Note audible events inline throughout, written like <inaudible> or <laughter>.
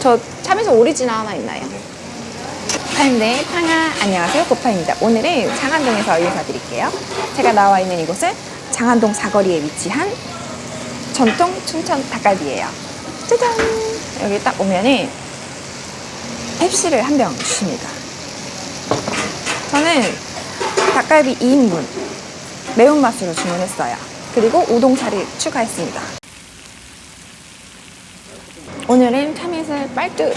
저 참에서 오리지널 하나 있나요? 고파인데 팡아 안녕하세요 고파입니다. 오늘은 장안동에서 인사드릴게요. 제가 나와 있는 이곳은 장안동 사거리에 위치한 전통 춘천 닭갈비예요. 짜잔! 여기 딱 오면은 펩시를 한 병 주십니다. 저는 닭갈비 2인분 매운맛으로 주문했어요. 그리고 우동사리 추가했습니다. 오늘은 참이슬 빨뚜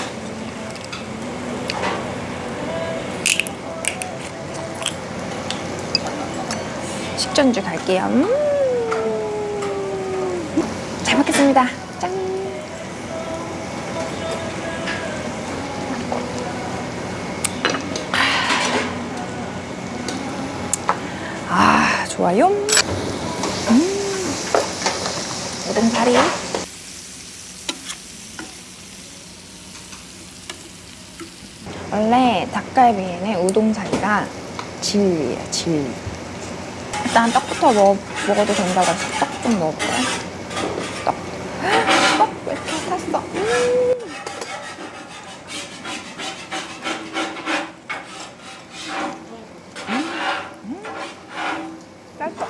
식전주 갈게요. 음. 잘 먹겠습니다. 짠. 아, 좋아요. 음. 우동사리. 원래 닭갈비에는 우동사리가 진리예요, 진리. 일단 떡부터 먹, 먹어도 된다고 해서 떡 좀 넣어볼까요? 떡. <gasps> 떡 왜 이렇게 탔어? 음. 음. 쌀떡.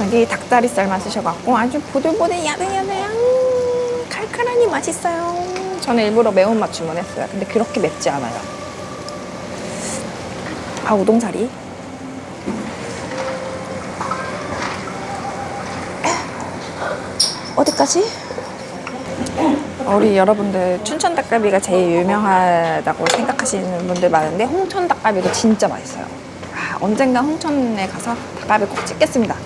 여기 닭다리살만 쓰셔갖고 아주 보들보들 야들야들 칼칼하니 맛있어요. 저는 일부러 매운맛 주문했어요. 근데 그렇게 맵지 않아요. 아 우동사리. 어디까지? 우리 여러분들 춘천 닭갈비가 제일 유명하다고 생각하시는 분들 많은데 홍천 닭갈비도 진짜 맛있어요. 아, 언젠가 홍천에 가서 닭갈비 꼭 찍겠습니다.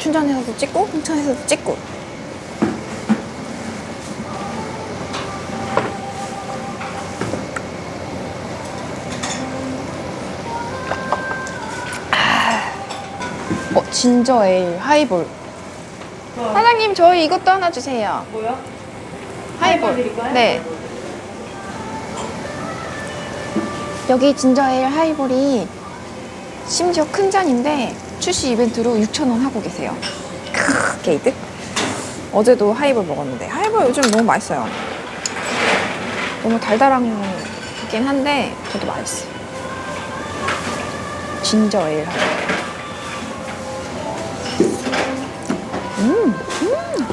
춘천에서도 찍고 홍천에서도 찍고. 진저 에일 하이볼. 사장님 저희 이것도 하나 주세요. 뭐요? 하이볼. 드릴까요? 네. 여기 진저 에일 하이볼이 심지어 큰 잔인데 출시 이벤트로 6,000원 하고 계세요. 크, 게이드. 어제도 하이볼 먹었는데 하이볼 요즘 너무 맛있어요. 너무 달달하긴 한데 그래도 맛있어요. 진저 에일 하이볼. 음, 음.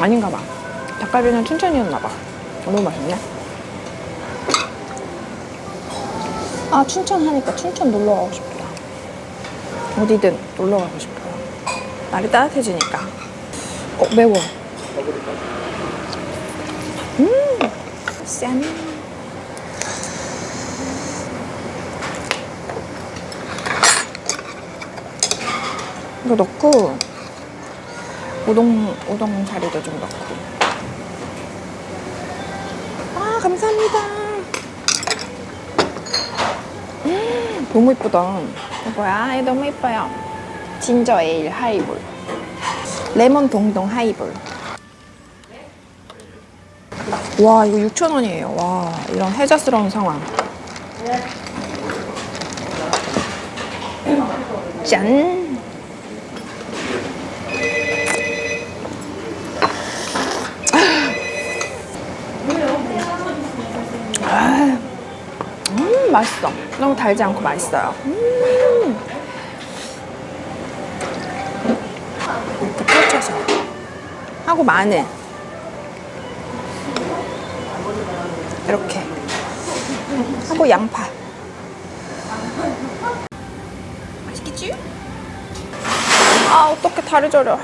아닌가 봐. 닭갈비는 춘천이었나 봐. 너무 맛있네. 아, 춘천 하니까 춘천 놀러 가고 싶다. 어디든 놀러 가고 싶어요. 날이 따뜻해지니까. 어, 매워. 음, 짠. 이거 넣고 우동 우동 사리도 좀 넣고. 아 감사합니다. 음, 너무 이쁘다. 이거 뭐야? 너무 이뻐요. 진저 에일 하이볼. 레몬 동동 하이볼. 와 이거 6,000원이에요. 와 이런 해자스러운 상황. 짠. 음, 맛있어. 너무 달지 않고 맛있어요. 음. 펼쳐서. 하고 마늘. 이렇게. 하고 양파. 맛있겠지? 아, 어떻게 다리 저려.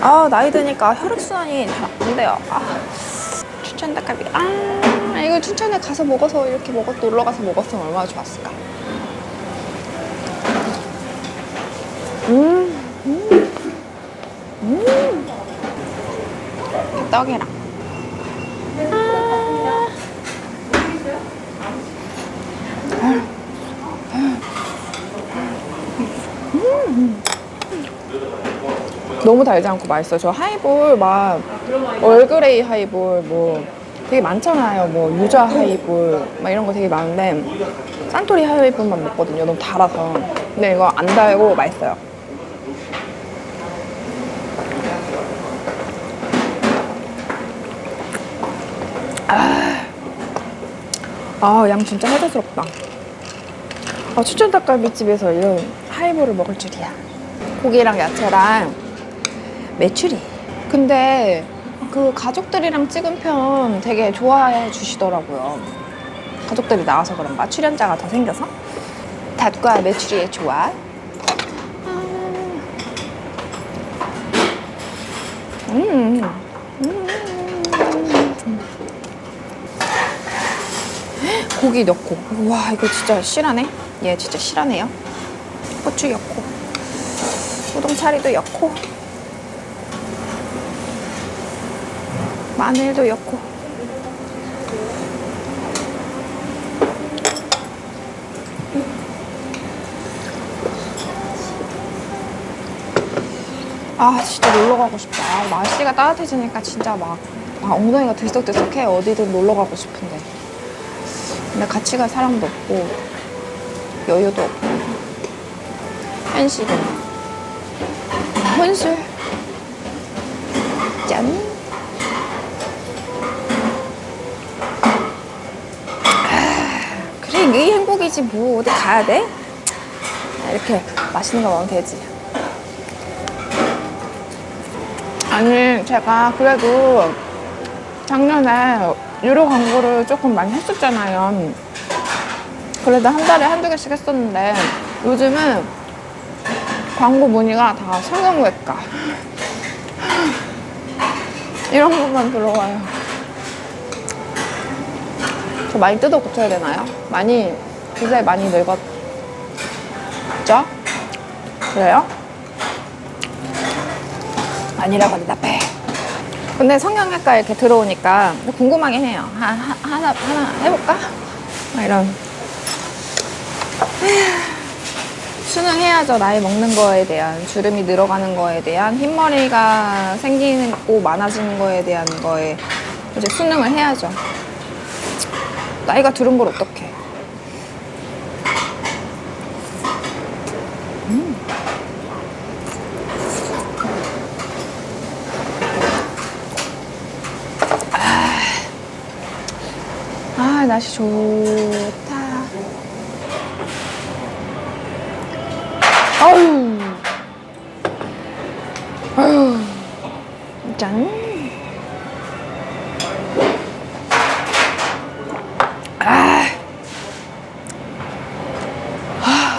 아, 나이 드니까 혈액순환이 잘 안 돼요. 아. 춘천 닭갈비. 아, 이거 춘천에 가서 먹어서 이렇게 먹어 놀러 가서 먹었으면 얼마나 좋았을까. 음, 음, 음. 떡이랑. 음. 너무 달지 않고 맛있어요. 저 하이볼 막 얼그레이 하이볼 뭐 되게 많잖아요. 뭐 유자 하이볼 막 이런 거 되게 많은데 산토리 하이볼만 먹거든요. 너무 달아서. 근데 이거 안 달고 맛있어요. 아, 양 진짜 해자스럽다. 아, 추천 닭갈비집에서 이런 하이볼을 먹을 줄이야. 고기랑 야채랑 메추리. 근데 그 가족들이랑 찍은 편 되게 좋아해 주시더라고요. 가족들이 나와서 그런가? 출연자가 더 생겨서? 닭과 메추리의 조합. 음. 고기 넣고. 와 이거 진짜 실하네? 얘 진짜 실하네요. 고추 넣고. 우동차리도 넣고 마늘도 넣고. 아 진짜 놀러 가고 싶다. 아, 날씨가 따뜻해지니까 진짜 막 아, 엉덩이가 들썩들썩해. 어디든 놀러 가고 싶은데. 근데 같이 갈 사람도 없고 여유도 없고. 현실은 혼술. 짠 아, 그래 이게 행복이지 뭐 어디 가야 돼? 아, 이렇게 맛있는 거 먹으면 되지 아니 제가 그래도 작년에 유료 광고를 조금 많이 했었잖아요. 그래도 한 달에 한두 개씩 했었는데 요즘은 광고 문의가 다 성형외과 이런 것만 들어와요. 저 뜯어 고쳐야 되나요? 많이 요새 많이 늙었죠? 그래요? 아니라고 대답해. 근데 성형외과 이렇게 들어오니까 궁금하긴 해요. 하, 하, 하나, 하나 해볼까? 막 이런. 수능해야죠. 나이 먹는 거에 대한, 주름이 늘어가는 거에 대한, 흰머리가 생기고 많아지는 거에 대한 거에 이제 수능을 해야죠. 나이가 들은 걸 어떡해. 아, 날씨 좋다. 아유. 아유. 짠. 아. 아.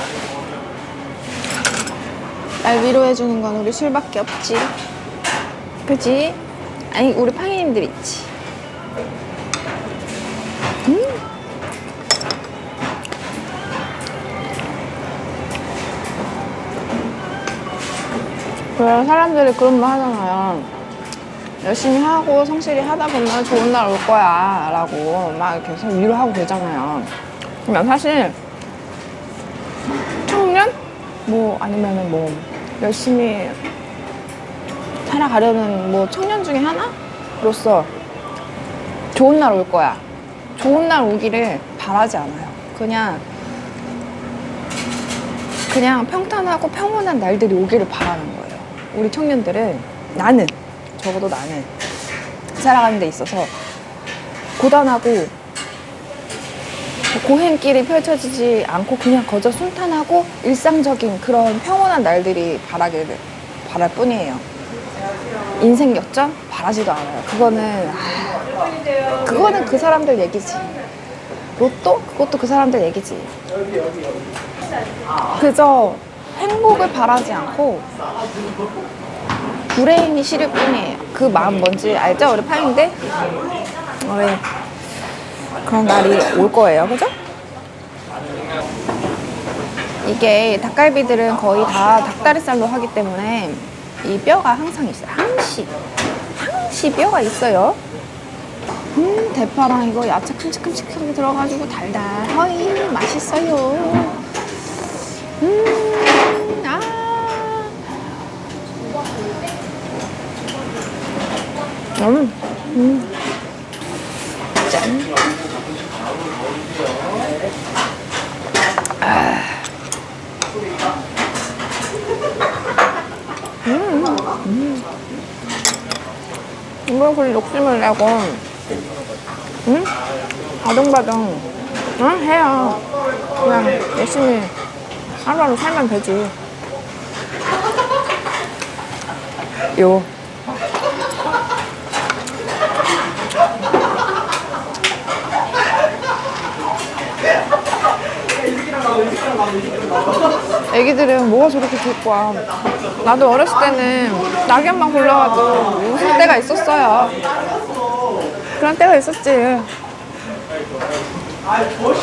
날 위로 해주는 건 우리 술밖에 없지. 그지? 아니, 우리 팡이님들 있지. 그래 사람들이 그런 말 하잖아요. 열심히 하고 성실히 하다 보면 좋은 날 올 거야 라고 막 계속 위로하고 그러잖아요. 그냥 사실 청년? 뭐 아니면은 뭐 열심히 살아가려는 뭐 청년 중에 하나로서 좋은 날 올 거야. 좋은 날 오기를 바라지 않아요. 그냥 그냥 평탄하고 평온한 날들이 오기를 바라는 거예요. 우리 청년들은 나는 적어도 나는 살아가는 데 있어서 고단하고 고행길이 펼쳐지지 않고 그냥 거저 순탄하고 일상적인 그런 평온한 날들이 바라기를 바랄 뿐이에요. 인생 역전 바라지도 않아요. 그거는 아, 그거는 그 사람들 얘기지. 로또 그것도 그 사람들 얘기지. 그저 행복을 바라지 않고 불행이 싫을 뿐이에요. 그 마음 뭔지 알죠? 우리 파인데? 어, 예. 그런 날이 올 거예요. 그죠? 이게 닭갈비들은 거의 다 닭다리살로 하기 때문에 이 뼈가 항상 있어요. 항시. 항시 뼈가 있어요. 음, 대파랑 이거 야채 큼직큼직하게 들어가지고 달달. 허이, 맛있어요. 음, 아. 음, 음. 짠. 이걸 그리 욕심을 내고 응? 바둥바둥. 응? 해요. 그냥 열심히 하루하루 살면 되지. 요. 애기들은 뭐가 저렇게 좋을까? 나도 어렸을 때는 낙엽만 골라가지고 웃을 때가 있었어요. 그런 때가 있었지.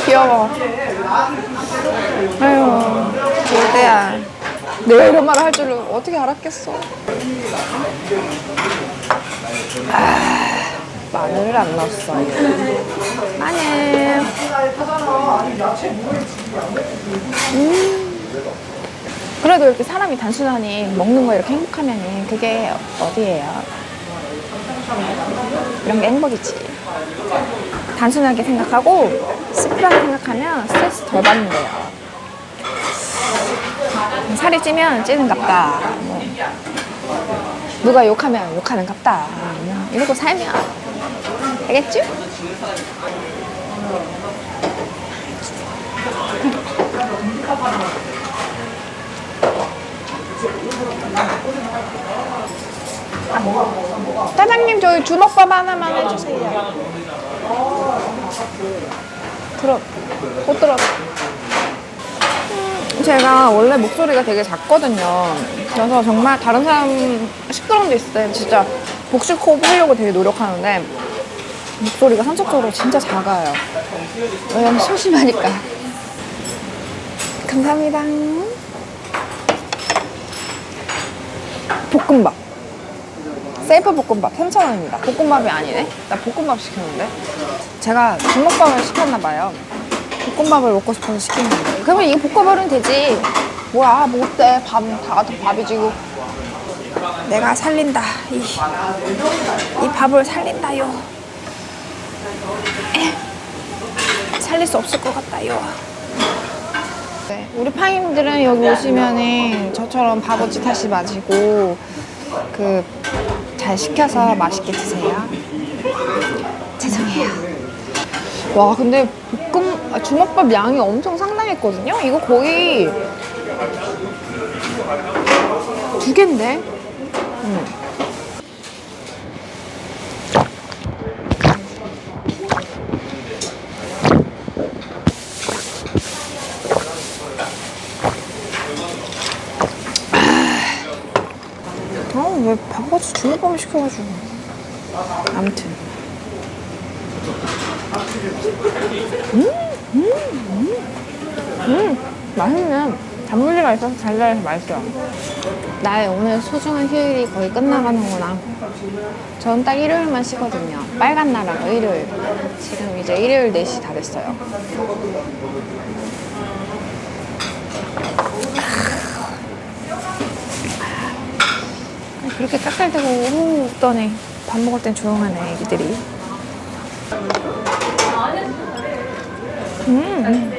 귀여워. 아유, 때야. 내가 이런 말을 할 줄을 어떻게 알았겠어. 아, 마늘을 안 넣었어요. 마늘. 그래도 이렇게 사람이 단순하니 먹는 거 이렇게 행복하면 그게 어디예요? 이런 게 행복이지. 단순하게 생각하고 심플하게 생각하면 스트레스 덜 받는데요. 살이 찌면 찌는 갑다. 뭐. 누가 욕하면 욕하는 갑다. 뭐. 이러고 살면 알겠죠? 사장님 저희 주먹밥 하나만 해주세요. 들어 못 들어. 음, 제가 원래 목소리가 되게 작거든요. 그래서 정말 다른 사람 시끄러운 데 있을 때 진짜 복식 호흡 하려고 되게 노력하는데 목소리가 선천적으로 진짜 작아요. 왜냐면 심심하니까. 감사합니다. 볶음밥. 셀프 볶음밥 3,000원입니다. 볶음밥이 아니네? 나 볶음밥 시켰는데? 제가 주먹밥을 시켰나 봐요. 볶음밥을 먹고 싶어서 시킨 건데. 그러면 이거 볶아버리면 되지. 뭐야, 뭐 어때? 밥, 다 밥이지. 이거. 내가 살린다. 이, 이 밥을 살린다요. 살릴 수 없을 것 같다요. 네, 우리 파님들은 여기 오시면은 저처럼 바보짓 하지 마시고 그 잘 시켜서 맛있게 드세요. 죄송해요. 와 근데 볶음 아, 주먹밥 양이 엄청 상당했거든요. 이거 거의 두 개인데. 음. 아, 주먹밥을 시켜가지고. 아무튼. 음, 음, 음. 음, 맛있네. 단무지가 있어서 달달해서 맛있어요. 나의 오늘 소중한 휴일이 거의 끝나가는구나. 전딱 일요일만 쉬거든요. 빨간 나라가 일요일. 지금 이제 일요일 4시 다 됐어요. 그렇게 깔깔대고 우르르 웃더니 밥 먹을 땐 조용하네 애기들이 음. 음.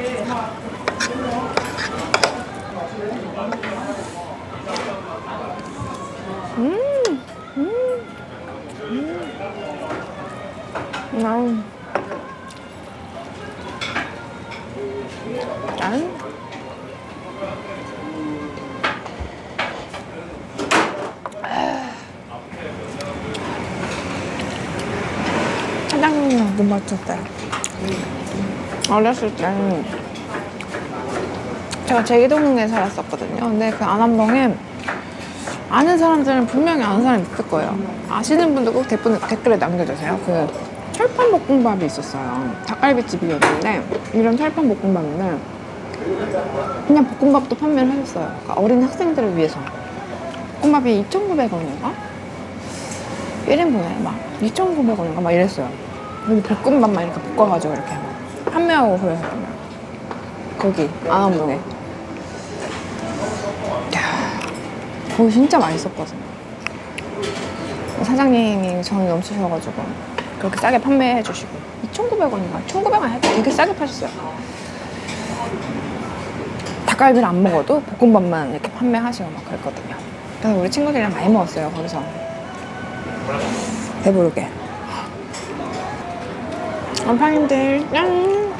눈 맞췄어요. 어렸을 때는 제가 제기동에 살았었거든요. 근데 그 안암동에 아는 사람들은 분명히 아는 사람이 있을 거예요. 아시는 분들 꼭 댓글, 댓글에 남겨주세요. 그 철판 볶음밥이 있었어요. 닭갈비집이었는데 이런 철판 볶음밥인데 그냥 볶음밥도 판매를 하셨어요. 그러니까 어린 학생들을 위해서. 볶음밥이 2,900원인가? 1인분에 막 2,900원인가 막 이랬어요. 여기 볶음밥만 이렇게 볶아가지고 이렇게 판매하고 그러셨거든요. 거기 안암동에. 거기 진짜 맛있었거든요. 사장님이 정이 넘치셔가지고 그렇게 싸게 판매해 주시고 2,900원인가? 1,900원 해도 되게 싸게 파셨어요. 닭갈비를 안 먹어도 볶음밥만 이렇게 판매하시고 막 그랬거든요. 그래서 우리 친구들이랑 많이 먹었어요, 거기서. 배부르게. 원팡님들 짠!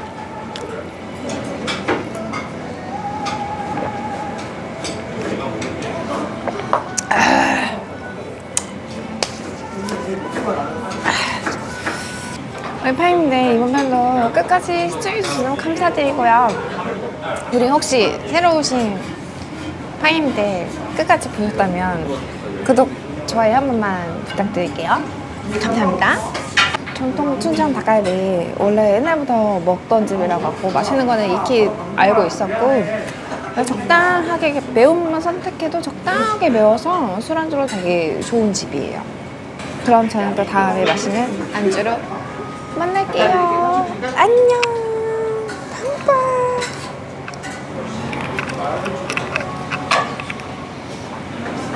원팡님들 이번 편도 끝까지 시청해주셔서 감사드리고요. 우리 혹시 새로 오신 파임들 끝까지 보셨다면 구독, 좋아요 한 번만 부탁드릴게요. 감사합니다. 전통 춘천 닭갈비 원래 옛날부터 먹던 집이라 갖고 맛있는 거는 익히 알고 있었고 적당하게 매운맛 선택해도 적당하게 매워서 술안주로 되게 좋은 집이에요. 그럼 저는 또 다음에 맛있는 안주로 만날게요. 안녕. 빵빵.